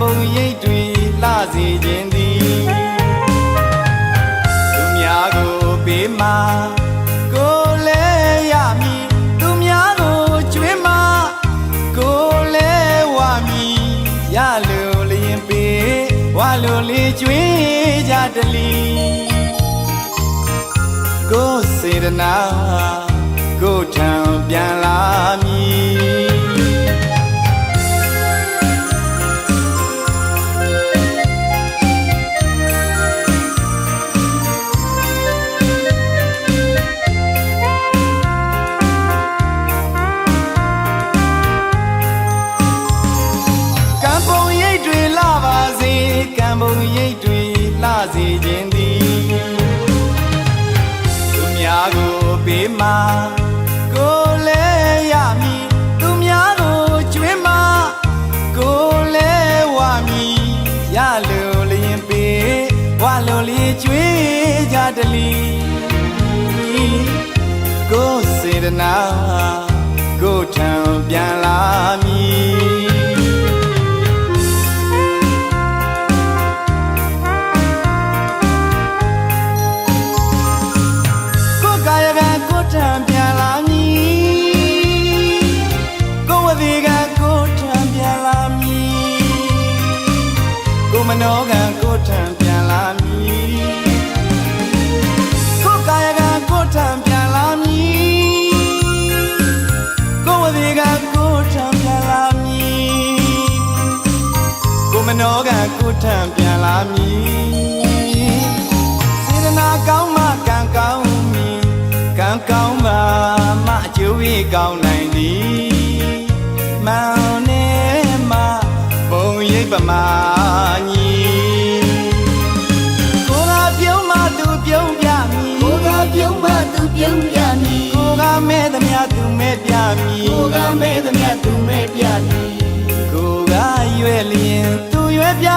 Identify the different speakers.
Speaker 1: မုံရိပ်တွေလှစေခြင်းသည်သူများကိုပေးမှာကိုလည်းရမည်သူများကိုကြွေးမှာကိုလည်းဝါမည်ရလိုလျင်ပေးဝါလိုလေကြွေးကြတလီကိုစေတနာ မှာကိုလဲရမည်သူများကိုကျွေးမှာကိုလဲဝမည်ရလို့လျင်ပေးဝလို့လျင်ကျွေးကြတလီကိုစေရနာ နောကကိုယ်ထံပြန်လာမည်ကိုယ်ကာယကကိုယ်ထံပြန်လာမည်ကိုယ်ဝတိကကိုယ်ထံပြန်လာမည်ကိုယ်မနောကကိုယ်ထံပြန်လာမည်စေတနာကောင်းမှကံကောင်းမည်ကံကောင်းမှမအကျိုးရကောင်းနိုင်သည်မောင်နေမှဘုံရိပ်ပမာ
Speaker 2: ပြုံးပြမည်
Speaker 1: ကိုယ်ကမဲသမျှသူမဲပြမည်
Speaker 2: ကိုကမဲသမျှသူမဲပြမည်
Speaker 1: ကိုယ်ကရွယ်လျင်သူရွယ်ပြ